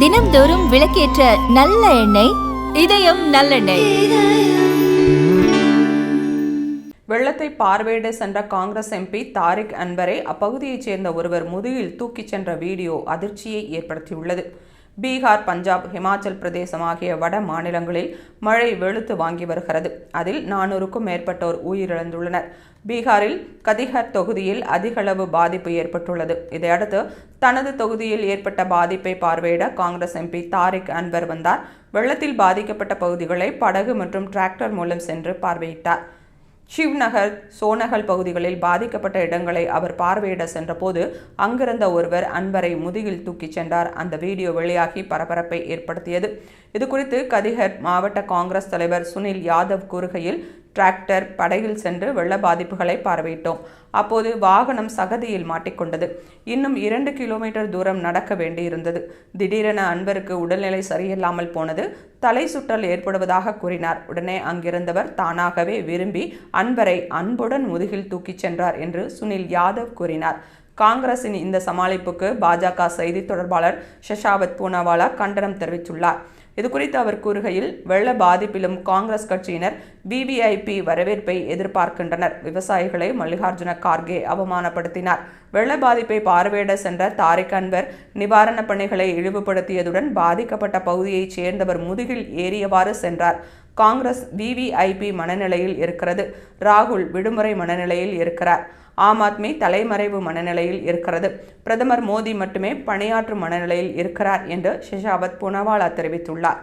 தினம்தோறும் விளக்கேற்ற நல்ல எண்ணெய் இதயம் நல்லெண்ணெய். வெள்ளத்தை பார்வையிட சென்ற காங்கிரஸ் எம்பி தாரிக் அன்பரை அப்பகுதியைச் சேர்ந்த ஒருவர் முதுகில் தூக்கிச் சென்ற வீடியோ அதிர்ச்சியை ஏற்படுத்தியுள்ளது. பீகார் பஞ்சாப் ஹிமாச்சல் பிரதேசம் ஆகிய வட மாநிலங்களில் மழை வெளுத்து வாங்கி வருகிறது. அதில் நானூறுக்கும் மேற்பட்டோர் உயிரிழந்துள்ளனர். பீகாரில் கதிஹர் தொகுதியில் அதிகளவு பாதிப்பு ஏற்பட்டுள்ளது. இதையடுத்து தனது தொகுதியில் ஏற்பட்ட பாதிப்பை பார்வையிட காங்கிரஸ் எம்பி தாரிக் அன்வர் வந்தார். வெள்ளத்தில் பாதிக்கப்பட்ட பகுதிகளை படகு மற்றும் டிராக்டர் மூலம் சென்று பார்வையிட்டார். ஷிவ்நகர் சோனகல் பகுதிகளில் பாதிக்கப்பட்ட இடங்களை அவர் பார்வையிட சென்றபோது அங்கிருந்த ஒருவர் அன்பரை முதுகில் தூக்கிச் சென்றார். அந்த வீடியோ வெளியாகி பரபரப்பை ஏற்படுத்தியது. இதுகுறித்து கதிஹர் மாவட்ட காங்கிரஸ் தலைவர் சுனில் யாதவ் கூறுகையில் டிராக்டர் படகில் சென்று வெள்ள பாதிப்புகளை பார்வையிட்டோம். அப்போது வாகனம் சகதியில் மாட்டிக்கொண்டது. இன்னும் இரண்டு கிலோமீட்டர் தூரம் நடக்க வேண்டியிருந்தது. திடீரென அன்பருக்கு உடல்நிலை சரியில்லாமல் போனது. தலை சுற்றல் ஏற்படுவதாக கூறினார். உடனே அங்கிருந்தவர் தானாகவே விரும்பி அன்பரை அன்புடன் முதுகில் தூக்கிச் சென்றார் என்று சுனில் யாதவ் கூறினார். காங்கிரசின் இந்த சமாளிப்புக்கு பாஜக செய்தி தொடர்பாளர் ஷஷாவத் பூனாவாலா கண்டனம் தெரிவித்துள்ளார். இதுகுறித்து அவர் கூறுகையில் வெள்ள பாதிப்பிலும் காங்கிரஸ் கட்சியினர் விவிஐபி வரவேற்பை எதிர்பார்க்கின்றனர். விவசாயிகளை மல்லிகார்ஜுன கார்கே அவமானப்படுத்தினார். வெள்ள பாதிப்பை பார்வையிட சென்ற தாரிக் அன்வர் நிவாரணப் பணிகளை இழிவுபடுத்தியதுடன் பாதிக்கப்பட்ட பகுதியைச் சேர்ந்தவர் முதுகில் ஏறியவாறு சென்றார். காங்கிரஸ் விவிஐபி மனநிலையில் இருக்கிறது. ராகுல் விடுமுறை மனநிலையில் இருக்கிறார். ஆம் ஆத்மி தலைமறைவு மனநிலையில் இருக்கிறது. பிரதமர் மோடி மட்டுமே பணியாற்றும் மனநிலையில் இருக்கிறார் என்று ஷெஷாவத் புனவாலா தெரிவித்துள்ளார்.